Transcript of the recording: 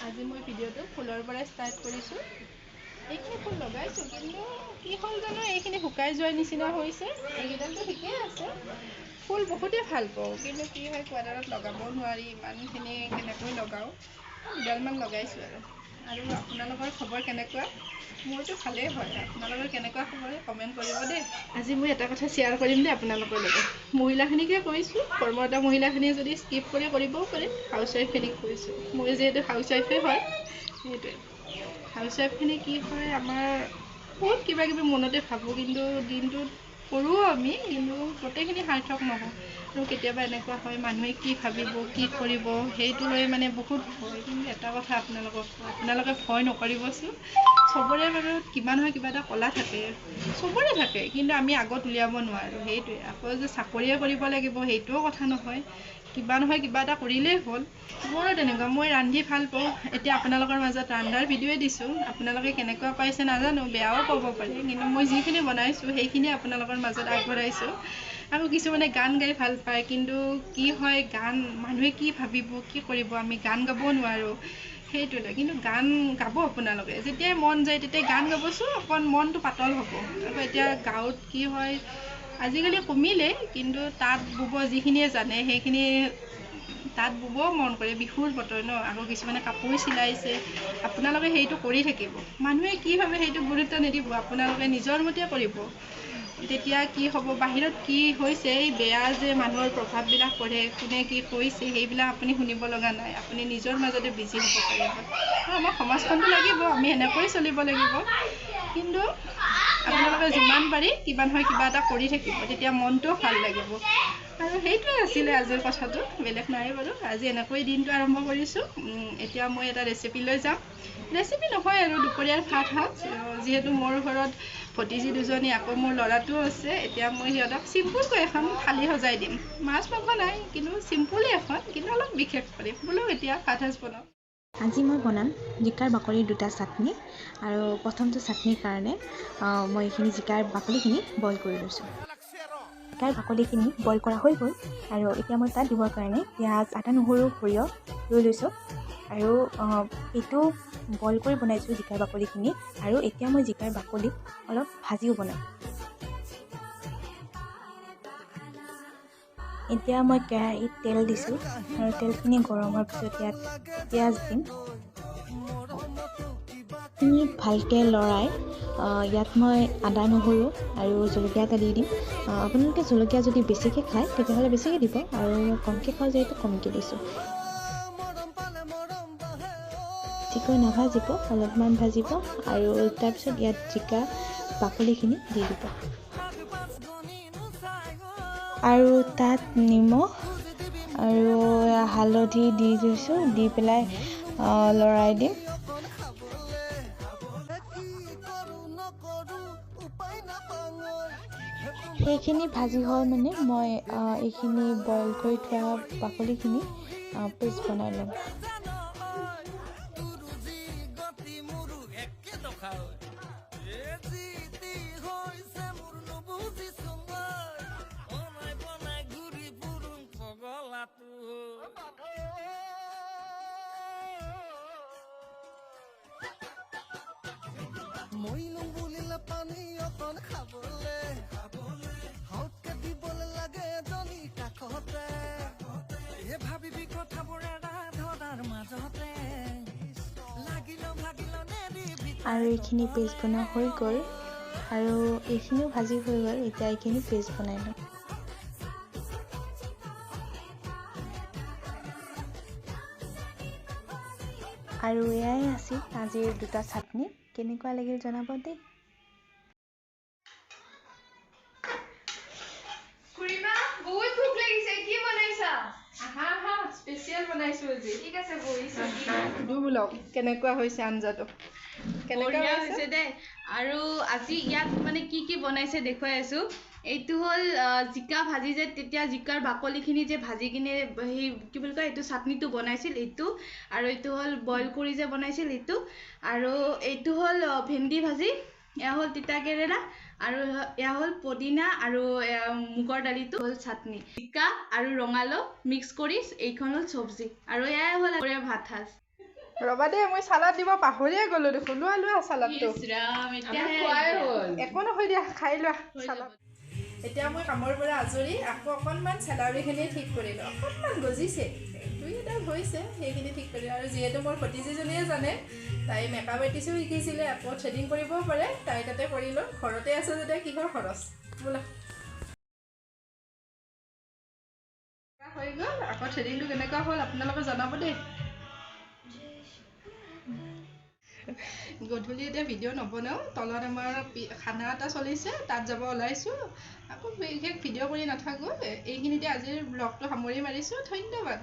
আজি মই ভিডিঅ'টো ফুলৰ পৰাই ষ্টাৰ্ট কৰিছোঁ। এইখিনি ফুল লগাইছোঁ কিন্তু কি হ'ল জানো এইখিনি শুকাই যোৱাৰ নিচিনা হৈছে। এইকেইডালটো ঠিকেই আছে। ফুল বহুতেই ভাল পাওঁ কিন্তু কি হয় কোৱাডালত লগাব নোৱাৰি ইমানখিনি কেনেকৈ লগাওঁ দুডালমান লগাইছোঁ আৰু। আৰু আপোনালোকৰ খবৰ কেনেকুৱা? মোৰতো ভালেই হয়। আপোনালোকৰ কেনেকুৱা খবৰ কমেণ্ট কৰিব দেই। আজি মই এটা কথা শ্বেয়াৰ কৰিম দেই আপোনালোকৰ লগত। মহিলাখিনিকে কৈছোঁ কৰ্মৰতা মহিলাখিনিয়ে যদি স্কিপ কৰি কৰিবও পাৰে। হাউচ ৱাইফখিনিক কৈছোঁ। মই যিহেতু হাউচ ৱাইফে হয় সেইটোৱে। হাউচ ৱাইফখিনি কি হয় আমাৰ বহুত কিবা কিবি মনতে ভাবোঁ কিন্তু দিনটোত কৰোঁ আমি কিন্তু গোটেইখিনি সাৰ্থক নহয় আৰু কেতিয়াবা এনেকুৱা হয় মানুহে কি ভাবিব কি কৰিব সেইটো লৈ মানে বহুত ভয়। কিন্তু এটা কথা আপোনালোকক আপোনালোকে ভয় নকৰিবচোন। চবৰে বাৰু কিবা নহয় কিবা এটা কলা থাকে চবৰে থাকে। কিন্তু আমি আগত উলিয়াব নোৱাৰোঁ সেইটোৱে। আকৌ যে চাকৰিয়ে কৰিব লাগিব সেইটোও কথা নহয়। কিবা নহয় কিবা এটা কৰিলেই হ'ল। মোৰো তেনেকুৱা মই ৰান্ধি ভাল পাওঁ। এতিয়া আপোনালোকৰ মাজত ৰন্ধাৰ ভিডিঅ'ই দিছোঁ। আপোনালোকে কেনেকুৱা পাইছে নাজানো বেয়াও পাব পাৰে। কিন্তু মই যিখিনি বনাইছোঁ সেইখিনি আপোনালোকৰ মাজত আগবঢ়াইছোঁ। আৰু কিছুমানে গান গাই ভাল পায় কিন্তু কি হয় গান মানুহে কি ভাবিব কি কৰিব আমি গান গাব নোৱাৰোঁ। সেইটোৱে কিন্তু গান গাব আপোনালোকে। যেতিয়াই মন যায় তেতিয়াই গান গাবচোন অকণ মনটো পাতল হ'ব। আকৌ এতিয়া গাঁৱত কি হয় আজিকালি কমিলেই কিন্তু তাঁত ব'ব যিখিনিয়ে জানে সেইখিনি তাঁত ব'ব মন কৰে বিহুৰ বতৰ ন আকৌ কিছুমানে কাপোৰ চিলাইছে। আপোনালোকে সেইটো কৰি থাকিব। মানুহে কি ভাবে সেইটো গুৰুত্ব নিদিব আপোনালোকে নিজৰ মতে কৰিব। তেতিয়া কি হ'ব? বাহিৰত কি হৈছে? এই বেয়া যে মানুহৰ প্ৰভাৱবিলাক পৰে কোনে কি কৈছে সেইবিলাক আপুনি শুনিব লগা নাই। আপুনি নিজৰ মাজতে বিজি হ'ব পাৰিব আমাৰ সমাজখনটো লাগিব আমি এনেকৈ চলিব লাগিব। কিন্তু আপোনালোকে যিমান পাৰি কিবা নহয় কিবা এটা কৰি থাকিব। তেতিয়া মনটোও ভাল লাগিব। আৰু সেইটোৱে আছিলে আজিৰ কথাটো বেলেগ নাই বাৰু। আজি এনেকৈ দিনটো আৰম্ভ কৰিছোঁ। এতিয়া মই এটা ৰেচিপি লৈ যাম। ৰেচিপি নহয় আৰু দুপৰীয়াৰ ভাত সাজ যিহেতু মোৰ ঘৰত ভতিজী দুজনী আকৌ মোৰ ল'ৰাটোও আছে এতিয়া মই সিহঁতক চিম্পুলকৈ এখন থালি সজাই দিম। মাছ মাংস নাই কিন্তু চিম্পুলেই এখন কিন্তু অলপ বিশেষ কৰিম। বোলো এতিয়া ভাত সাজ বনাওঁ। আজি মই বনাম জিকাৰ বাকলিৰ দুটা চাটনি। আৰু প্ৰথমটো চাটনিৰ কাৰণে মই এইখিনি জিকাৰ বাকলিখিনি বইল কৰি লৈছোঁ। জিকাৰ বাকলিখিনি বইল কৰা হৈ গ'ল আৰু এতিয়া মই তাত দিবৰ কাৰণে পিঁয়াজ আদা নহৰু সৰিয়হ লৈ লৈছোঁ আৰু এইটো বইল কৰি বনাইছোঁ জিকাৰ বাকলিখিনি আৰু এতিয়া মই জিকাৰ বাকলি অলপ ভাজিও বনাম। এতিয়া মই কেৰাহীত তেল দিছোঁ আৰু তেলখিনি গৰম হোৱাৰ পিছত ইয়াত পিঁয়াজ দিম। খিনি ভালকৈ লৰাই ইয়াত মই আদা নহৰু আৰু জলকীয়া এটা দি দিম। আপোনালোকে জলকীয়া যদি বেছিকৈ খায় তেতিয়াহ'লে বেছিকৈ দিব আৰু কমকৈ খাওঁ যিহেতু কমকৈ দিছোঁ। বেছিকৈ নাভাজিব অলপমান ভাজিব আৰু তাৰপিছত ইয়াত জিকা বাকলিখিনি দি দিব। আৰু তাত নিমখ আৰু হালধি দি দিছোঁ দি পেলাই লৰাই দিম। সেইখিনি ভাজি হয় মানে মই এইখিনি বইল কৰি থোৱা বাকলিখিনি পেষ্ট বনাই ল'ম। মইনো বুলিলে পানী অকণ খাবলে। আৰু এইখিনি পেষ্ট বনোৱা হৈ গ'ল। আৰু এইখিনিও ভাজি হৈ গ'ল এতিয়া এইখিনি পেষ্ট বনাই ল'ম। আৰু এয়াই আছিল আজিৰ দুটা চাটনি। কেনেকুৱা লাগিল জনাব দেই। ঠিক আছে বহিছো। কেনেকুৱা হৈছে আঞ্জাটো? বঢ়িয়া হৈছে? দেই আৰু আজি ইয়াত মানে কি কি বনাইছে দেখুৱাই আছো। এইটো হ'ল জিকা ভাজি যে তেতিয়া জিকাৰ বাকলিখিনি যে ভাজি কিনে সেই কি বুলি কয় এইটো চাটনিটো বনাইছিল এইটো। আৰু এইটো হ'ল বইল কৰি যে বনাইছিল এইটো। আৰু এইটো হ'ল ভেন্দি ভাজি। এয়া হ'ল তিতা কেৰেলা। আৰু এয়া হ'ল পদিনা আৰু মুগৰ দালিটো হ'ল চাটনি। জিকা আৰু ৰঙালাও মিক্স কৰি এইখন হ'ল চব্জি। আৰু এয়াই হ'ল ভাত সাজ ৰবা দেই মই চালাড দিব পাহৰিয়ে গ'লো দেখোন। লোৱা লোৱা চালাডটো। হ'ল। একো নহয় দিয়া খাই লোৱা হৈ চালাড এতিয়া মই কামৰ পৰা আজৰি আকৌ অকণমান চেলাউৰিখিনি ঠিক কৰিলোঁ। অকণমান গজিছে। দুই এটা হৈছে সেইখিনি ঠিক কৰিলোঁ। আৰু যিহেতু মোৰ ভতিজীজনীয়ে জানে তাই মেকআপ আৰ্টিষ্টো শিকিছিলে আকৌ থ্ৰেডিং কৰিবও পাৰে তাই তাতে কৰিলোঁ। ঘৰতে আছে যেতিয়া কিহৰ খৰচ? বোলা। হৈ গ'ল। আকৌ থ্ৰেডিংটো কেনেকুৱা হ'ল আপোনালোকে জনাব দেই। গধূলি এতিয়া ভিডিঅ' নবনাওঁ তলত আমাৰ খানা এটা চলিছে তাত যাব ওলাইছোঁ। আকৌ বিশেষ ভিডিঅ' কৰি নাথাকোঁ এইখিনিতে আজিৰ ব্লগটো সামৰি মাৰিছোঁ ধন্যবাদ।